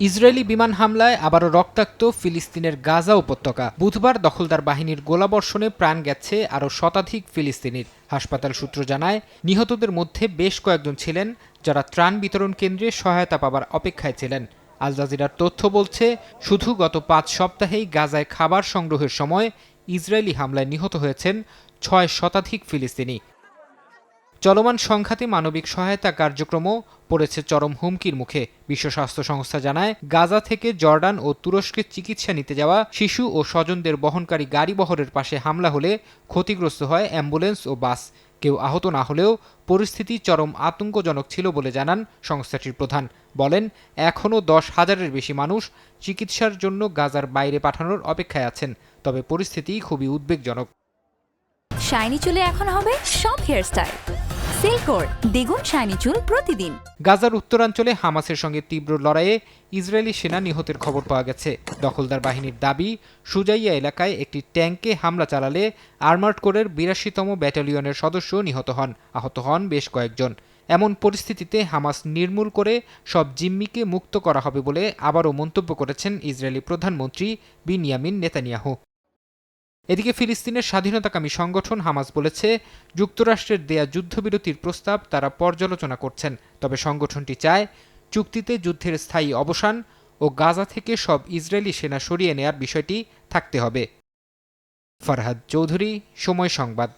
Israeli বিমান হামলায় আবারও রক্তাক্ত ফিলিস্তিনের গাজা উপত্যকা। বুধবার দখলদার বাহিনীর গোলাবর্ষণে প্রাণ গেছে আরও শতাধিক ফিলিস্তিনির। হাসপাতাল সূত্র জানায়, নিহতদের মধ্যে বেশ কয়েকজন ছিলেন যারা ত্রাণ বিতরণ কেন্দ্রে সহায়তা পাবার অপেক্ষায় ছিলেন। আল জাজিরার তথ্য বলছে, শুধু গত পাঁচ সপ্তাহেই গাজায় খাবার সংগ্রহের সময় ইসরায়েলি হামলায় নিহত হয়েছেন ছয় শতাধিক ফিলিস্তিনি। চলমান সংঘাতে মানবিক সহায়তা কার্যক্রমও পড়েছে চরম হুমকির মুখে। বিশ্ব স্বাস্থ্য সংস্থা জানায়, গাজা থেকে জর্ডান ও তুরস্কে চিকিৎসা নিতে যাওয়া শিশু ও স্বজনদের বহনকারী গাড়ি বহরের পাশে হামলা হলে ক্ষতিগ্রস্ত হয় অ্যাম্বুলেন্স ও বাস। কেউ আহত না হলেও পরিস্থিতি চরম আতঙ্কজনক ছিল বলে জানান সংস্থাটির প্রধান। বলেন, এখনও দশ হাজারের বেশি মানুষ চিকিৎসার জন্য গাজার বাইরে পাঠানোর অপেক্ষায় আছেন, তবে পরিস্থিতি খুবই উদ্বেগজনক। শাইনি চুলে এখন হবে সব হেয়ারস্টাইল। দ্বিগুণ শাইনি চুল প্রতিদিন। গাজার উত্তরাঞ্চলে হামাসের সঙ্গে তীব্র লড়াইয়ে ইসরায়েলি সেনা নিহতের খবর পাওয়া গেছে। দখলদার বাহিনীর দাবি, সুজাইয়া এলাকায় একটি ট্যাঙ্কে হামলা চালালে আর্মার্ড কোরের বিরাশিতম ব্যাটালিয়নের সদস্য নিহত হন। আহত হন বেশ কয়েকজন। এমন পরিস্থিতিতে হামাস নির্মূল করে সব জিম্মিকে মুক্ত করা হবে বলে আবারও মন্তব্য করেছেন ইসরায়েলি প্রধানমন্ত্রী বিনিয়ামিন নেতানিয়াহু। এদিকে ফিলিস্তিনের স্বাধীনতাকামী সংগঠন হামাস বলেছে, যুক্তরাষ্ট্রের দেয়া যুদ্ধবিরতির প্রস্তাব তারা পর্যালোচনা করছেন, তবে সংগঠনটি চায় চুক্তিতে যুদ্ধের স্থায়ী অবসান ও গাজা থেকে সব ইসরায়েলি সেনা সরিয়ে নেয়ার বিষয়টি থাকতে হবে। ফরহাদ চৌধুরী, সময় সংবাদ।